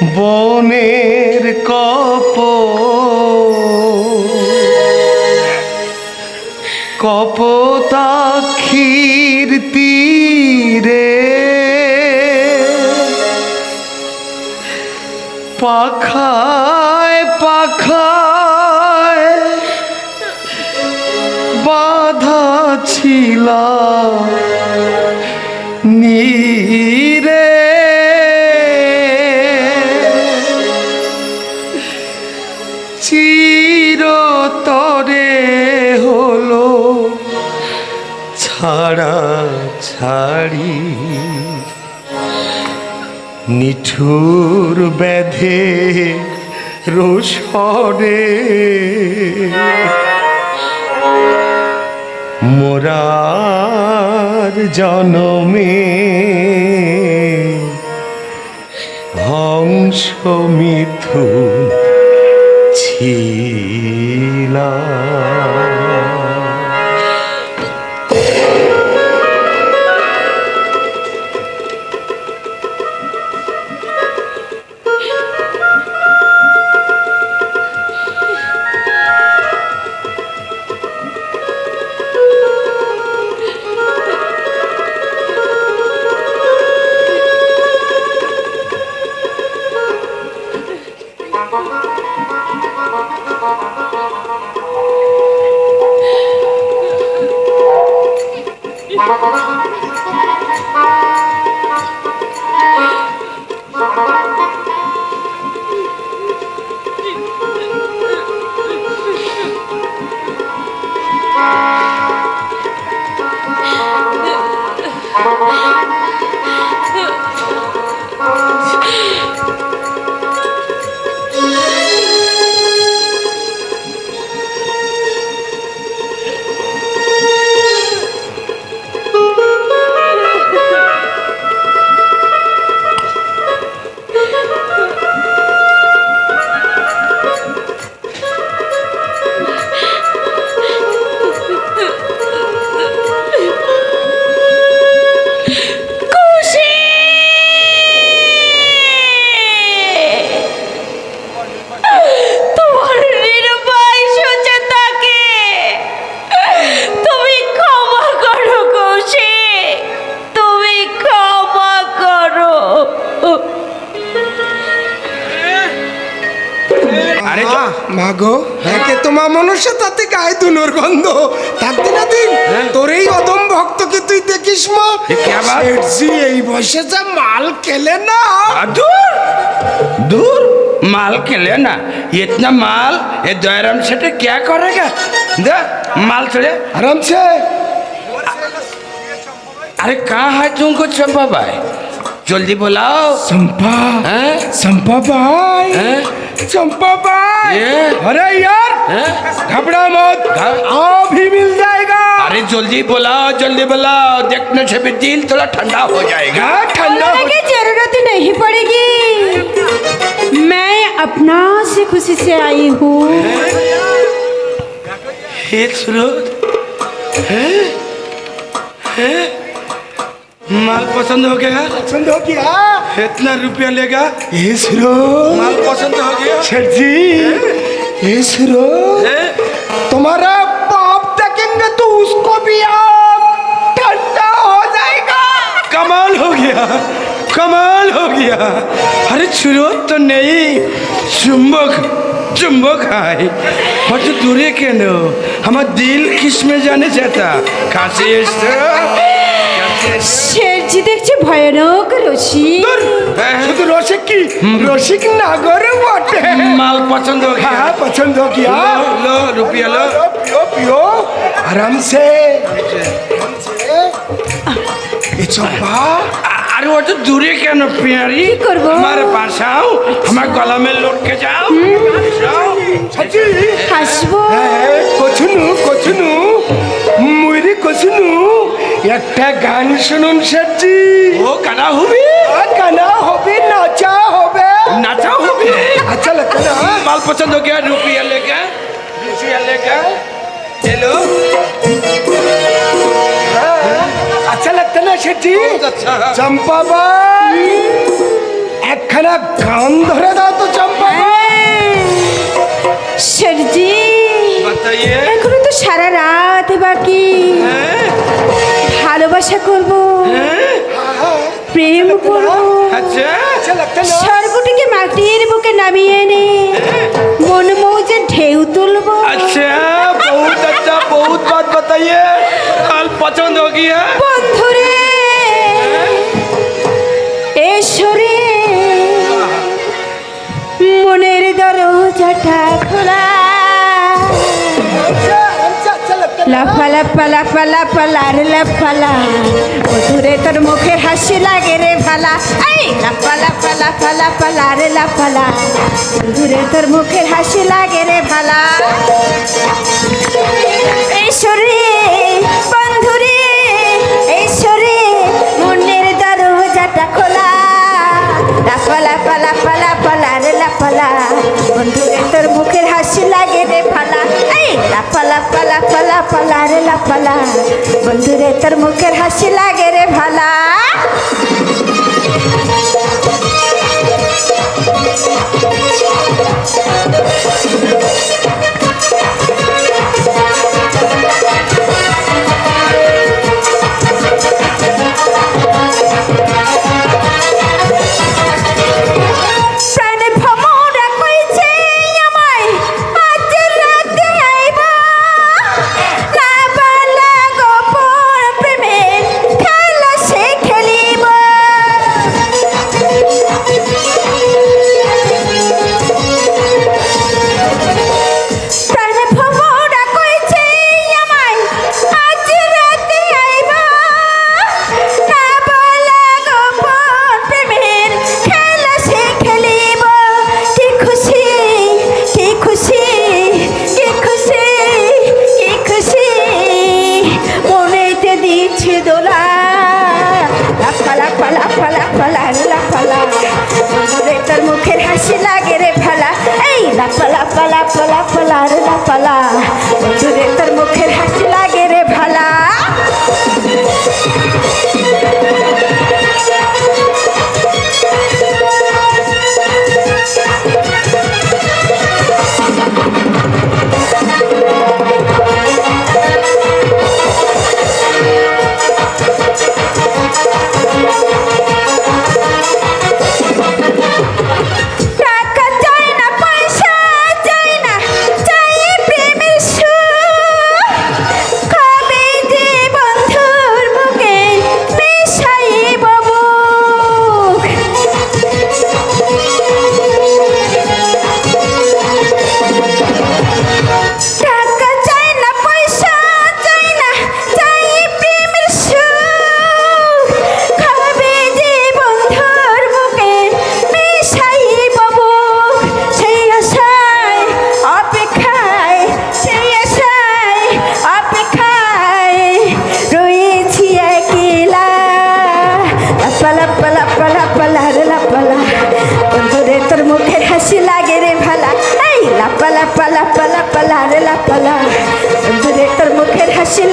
বনের কপ। কপতাক্ষীর তীরে পাখায় পাখায় বাধা ছিলাম চিরতরে হলো ছাড়া ছাড়ি। নিঠুর ব্যাধে রোষরে মোরার জনমে হংস মিথুন ছিলা তোমার মনুষ্য তাতে গায়ে দুনোর গন্ধ থাকতে না দিন তোর এই অদম ভক্তকে তুই দেখিস মা এ ক্যা বাত? শেঠজি এই বয়সে যা মাল খেলে না आ, दूर दूर माल के लेना इतना माल ये दयाराम सेठ क्या करेगा दे माल चले आराम से अरे कहाँ है तुमको चंपा भाई जल्दी बुलाओ चंपा हैं? चंपा भाई हैं? चंपा भाई ये? अरे यार हैं? घबरा मत। अभी मिल जाएगा। अरे जल्दी बुलाओ जल्दी बुलाओ। देखने से भी दिल थोड़ा ठंडा हो जाएगा। हाँ, ठंडा की ज़रूरत नहीं पड़ेगी। मैं अपना से खुशी से आई हूँ। हे हैं? हैं? माल पसंद हो गया? पसंद हो गया? इतना रुपया लेगा? माल पसंद हो गया? जी तुम्हारा बाप देखेंगे तो उसको भी आग ठंडा हो जाएगा। कमाल हो गया कमाल हो गया। अरे चुरो तो नहीं चुंबक चुंबक है। और तो दूरे के नो हमारा दिल किसमें जाने जाता? कासे শেরজি দেখছি ভয়ানক রসিক। হ্যাঁ, হ্যাঁ। শুধু রসিক কি? রসিক নাগর বটে। হ্যাঁ, মাল পছন্দ হ্যাঁ পছন্দ কিয়া রুপিয়া লো। পিও পিও আরামসে। এ ওটা দূরে কেন পেয়ারি? করব? আমার বাসাও আমার গলামের লোককে যাও। যাও। একটা গান শুনুন স্যারজি ও কানা হবে। কানা হবে নাচা হবে। নাচা হবে? আচ্ছা লাগতো না। মাল পছন্দ কে? রুপিয়া লেগে রুপিয়া লেগে चलो আচ্ছা লাগতো না সেটি আচ্ছা। চম্পা বাই একখানা গান ধরে দাও তো চম্পা সেরজি এখনও তো সারা রাত বাকি। হ্যাঁ। ভালোবাসা করব। প্রেম করব। আচ্ছা। স্বর্গটিকে মাটির বুকে নামিয়ে এনে মন মৌজে ঢেউ তুলব। আচ্ছা বহুত আচ্ছা বহুত বাত বাতাইয়ে। কাল পছন্দ হ গিয়া হ্যাঁ? বন্ধুর লাফা লাফা লাফা লাফা লার লাফালা। মধুরে তোর মুখের হাসি লাগে রে ভালা। এই লাফা লাফা লাফা মুখের হাসি লাগে রে ভালা। ঈশ্বরে বন্ধুরে ঈশ্বরে মনের দরজাটা খোলা। লাফা লাফা লাফা লাফা লার লাফালা। বন্ধুরে তোর মুখের হাসি লাগে রে ভালা পালা পালা পালা রে, লা, পালা। বন্ধুরে তোর মুখের হাসি লাগে রে ভালা। প্রাণ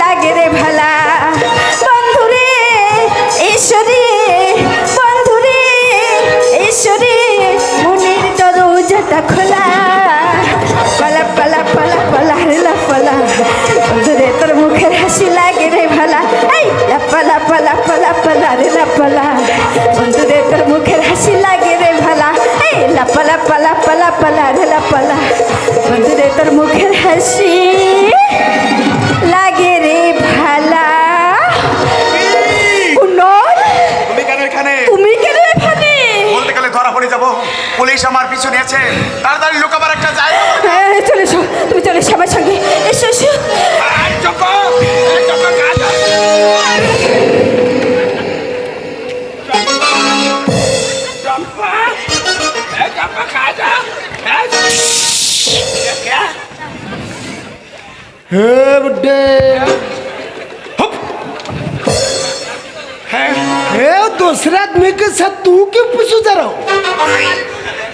লাগে রে ভালা। বন্ধুরে ঈশ্বরে বন্ধুরে ঈশ্বরে মনের দরজাটা খোলা। পালা পালা পালা পালা, রে লাপালা বন্ধুরে, তোর মুখের হাসি লাগে রে ভালা। এই লাপালা পালা পালা পালা রে লাপালা বন্ধুরে, তোর মুখের হাসি লাগে রে ভালা। এই লাপালা পালা পালা পালা রে লাপালা বন্ধুরে, তোর মুখের হাসি পড়ে যাব। পুলিশ আমার পিছু নিয়েছে। তাড়াতাড়ি লুকাবার একটা হ্যাঁ, চলে এসো। তুমি চলে এসো আমার সঙ্গে। এসো এসো। এই हे बुड्ढे है हे दूसरे आदमी के साथ तू क्यों पूछू जा रहा हूँ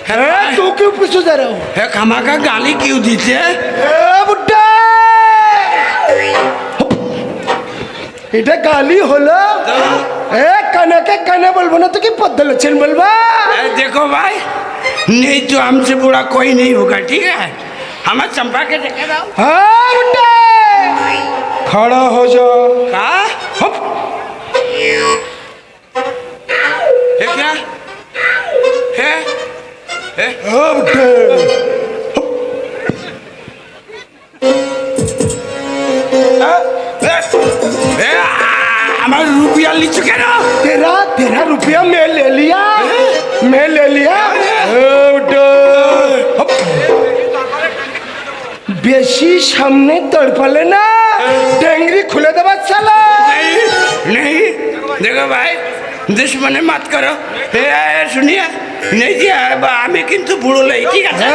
हे तू क्यों पूछू जा रहा हूँ है खमा का गाली क्यों दीजिए हे बुड्ढे এটা গালি হলো এ কানাকে কানা বলবো না তো কি পদ্ম লোচন বলবা ए, देखो भाई नहीं तो हमसे बुरा कोई नहीं होगा ठीक है हमें चंपा के देखे दाओ हाँ बुड्ढे खड़ा हो जाओ का हप है क्या है है हाँ बुड्ढे ए, आ, हमारे रुपया ली चुके ना तेरा तेरा रुपया मैं ले लिया मैं ले लिया हाँ, बुड्ढे हप। বেশি সামনে তড়পালে না টেংরি খুলে দেবার চালা नहीं नहीं देखो দুশ্মনে মাত করো। শুনিয়া? নেই যে আমি কিন্তু বুড়ো লই ঠিক আছে?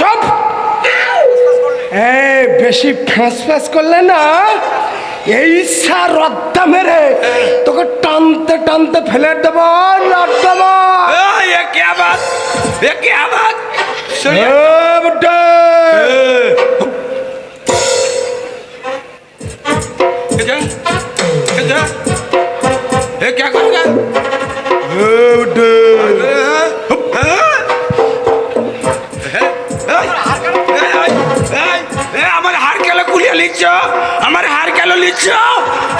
সব! এই বেশি ফ্যাঁস ফ্যাঁস করলে না এই ইচ্ছা রদ্দা মেরে তোকে টানতে টানতে ফেলে দেব রদ্দা কে আবাদ কে আবাদ লিচ্ছ আমার হার কেন লিচ্ছ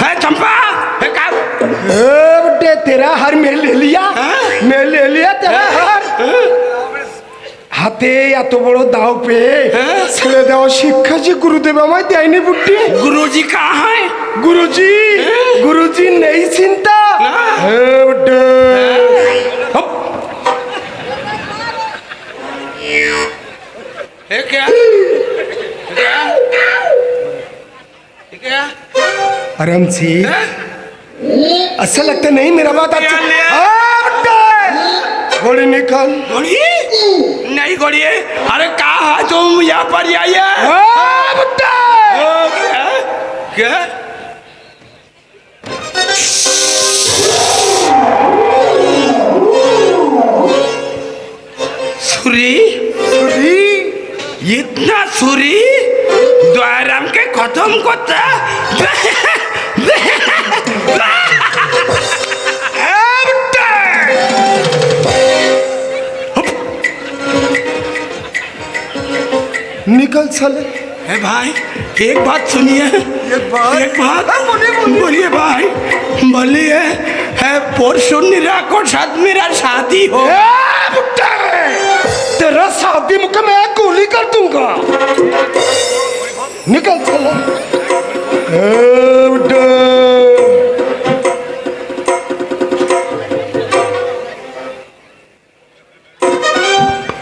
হ্যাঁ চম্পা बेटे तेरा हार मैं ले लिया मैं ले হাতে এত বড় দাও পেয়ে ছেলে দেওয়া শিক্ষা যে গুরুদেব আমায় দেয়নি বুটি গুরুজি কাহায়? গুরুজি হ্যাঁ? গুরুজি নেই চিন্তা। হ্যাঁ? आराम से अच्छा लगता नहीं मेरा बात अच्छा ले आ। हाँ, बुड्ढे। गोली निकाल। नहीं गोड़िए अरे कहा है तुम? यहाँ पर आइए हाँ। क्या? क्या सुरी। इतना सुरी? द्वाराम के खत्म करता हाँ, बुड्ढे। हप। निकल साले है भाई एक बात सुनिए एक बात? एक बात हाँ, बोलिए, बोलिए। बोलिए भाई बोलिए है परसों निराकोर साथ मेरा शादी हो ए, बुड्ढे। तेरा शादी मुझे मैं गोली कर दूँगा। निकल चलो। ए, बुड्ढे।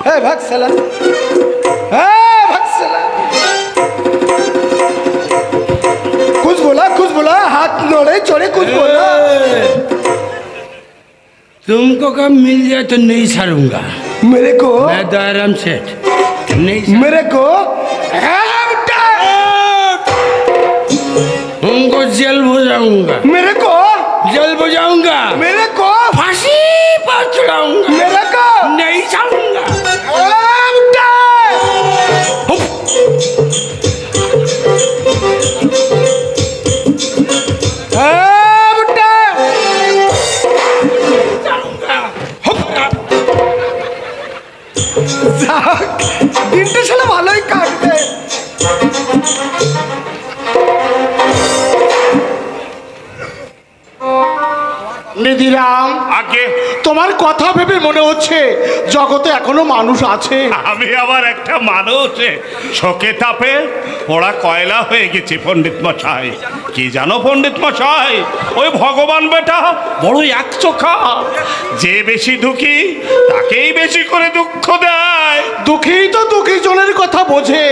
ए, भाग साला ए, भाग साला कुछ बोला कुछ बोला हाथ नोड़े चोड़े कुछ बोला। तुमको कब मिल जाए तो नहीं छाड़ूँगा मेरे को मैं दाराम सेठ नहीं मेरे को उनको जल जेल बुझाऊँगा। मेरे को जल बुझाऊँगा। मेरे को फांसी पर चढ़ाऊँगा। मेरे দিনটা সালা ভালোই কাটবে নিধিরাম আগে তোমার কথা ভেবে মনে হচ্ছে জগতে এখনও মানুষ আছে। আমি আবার একটা মানুষ। শোকে তাপে ওরা কয়লা হয়ে গেছি পণ্ডিত মশাই। কি জানো পণ্ডিত মশাই? ওই ভগবান বেটা বড় এক চোখা যে বেশি দুঃখী তাকেই বেশি করে দুঃখ দেয়। দুঃখী তো দুঃখী জনের কথা বোঝে।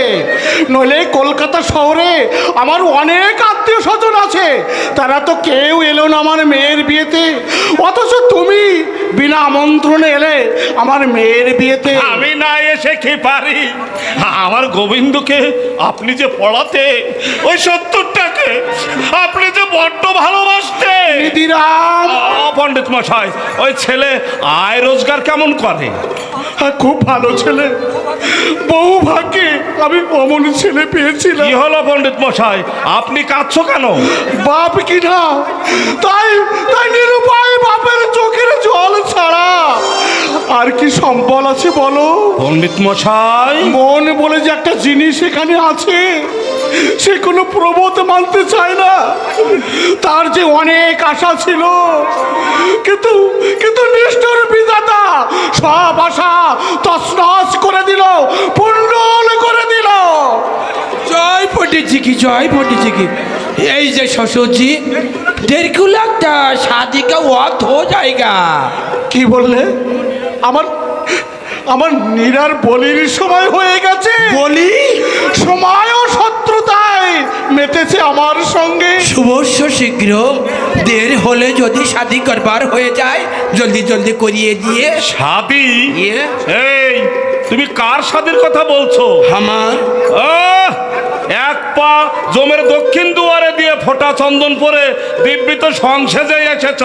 নইলে কলকাতা শহরে আমার অনেক আত্মীয় স্বজন আছে। তারা তো কেউ এলো না আমার মেয়ের বিয়েতে। অথচ তুমি বিনা আমন্ত্রণে এলে আমার মেয়ের বিয়েতে। আমি না এসে কি পারি? আমার গোবিন্দকে আপনি যে পড়াতে ওই সত্তরটাকে আপনি যে বড্ড ভালোবাসতে। নিধিরাম। পণ্ডিত মশাই ওই ছেলে আয় রোজগার কেমন করে? খুব ভালো ছেলে। বহু ভাগ্যে আমি অমন ছেলে পেয়েছিলাম। কি হলো পণ্ডিত মশাই? আপনি কাঁদছো কেন? বাপ কিনা? তাই তাই নিরুপায় বাপের চোখের জল ছাড়া। আর কি সম্বল আছে বলো? পণ্ডিত মশাই। মন বলে যে একটা জিনিস এখানে আছে সে কোনো প্রবোধ মানতে চায় না। তার যে অনেক আশা ছিল কিন্তু কিন্তু নিষ্ঠুর বিধাতা সব আশা তসনস করে দিল পুণ্ডল করে দিল। জয় ফটেছি কি জয় ফটেছি কি? এই যে শ্বশুরজি দেড় লাগতা শাদি ওয়াক ওয়াক্ত হো যায়গা। কি বললে? আমার আমার নীরার বলির সময় হয়ে গেছে। বলি? সময় ও শত্রুতায় মেতেছে আমার সঙ্গে। শুভস্য শীঘ্র দের হলে যদি শাদি করবার হয়ে যায় জলদি জলদি করিয়ে দিয়ে। শাদি ইয়ে। এই তুমি কার সাদের কথা বলছো? আমার আহ! পা জমের দক্ষিণ দুয়ারে দিয়ে ফোটা চন্দন পরে দিব্যিত সংসেজে এসেছ।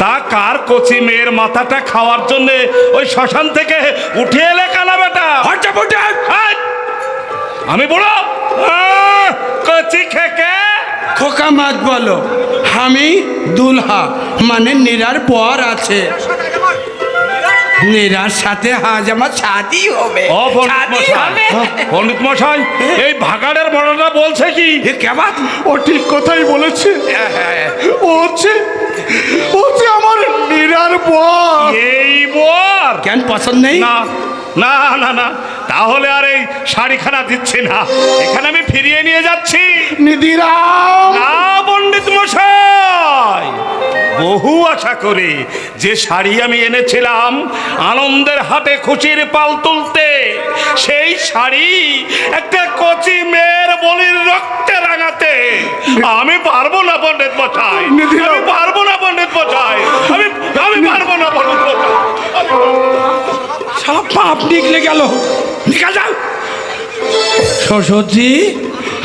তা কার কচি মেয়ের মাথাটা খাওয়ার জন্যে ওই শ্মশান থেকে উঠে এলে কানা বেটা? আমি বুড়ো? কচি খেকে? খোকা মাত বলো আমি দুলহা মানে নীরার পর আছে। নীরার সাথে আজ আমার শাদি হবে। ও পণ্ডিত শাদি মশাই। হবে। পণ্ডিত মশাই এই ভাগাড়ের বড়টা বলছে কি? এ কেমন? ও ঠিক কথাই বলেছে। ও হচ্ছে ও হচ্ছে আমার নীরার বর। এই বর? কেন পছন্দ নেই? না না না না। তাহলে আর এই শাড়িখানা দিচ্ছি না। এখানে আমি ফিরিয়ে নিয়ে যাচ্ছি। নিধিরাম। না পণ্ডিত মশাই। বহু আশা করে যে শাড়ি আমি এনেছিলাম আনন্দের হাতে খুশির পাল তুলতে সেই শাড়ি একটা কচি মেয়ের বলির রক্তে রাঙাতে। আমি পারব না পণ্ডিত বসাই আমি পারব না পণ্ডিত বসাই আমি আমি পারব না পণ্ডিত বসাই সব পাপ নিকলে গেল। নিকা যাও। সরস্বতী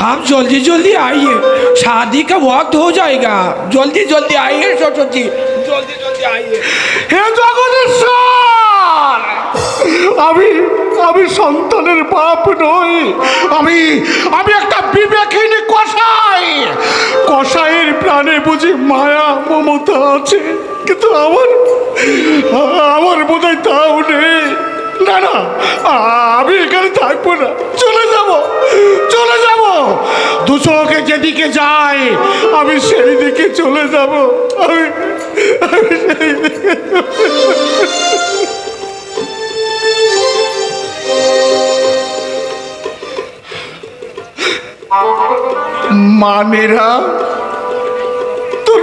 आप जल्दी जल्दी आइए शादी का वक्त हो जाएगा जल्दी जल्दी आइए ससुर जी जल्दी जल्दी आइए হে জগদীশ্বর আমি আমি সন্তানের বাপ নই আমি আমি একটা বিবেকহীন কষাই কষাইয়ের প্রাণে বুঝি মায়া মমতা আছে কিন্তু আমার আমার বোধহয় তাও নেই না না আমি এখানে থাকবো না চলে যাব চলে যাব দু চোখে যেদিকে যায়, আমি সেই দিকে চলে যাব। আমি মানেরা, তোর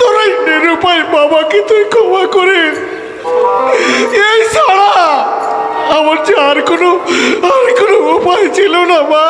তোর নিরুপায় বাবাকে তুই ক্ষমা করে এই ছাড়া আমার যে আর কোনো আর কোনো উপায় ছিল না মা।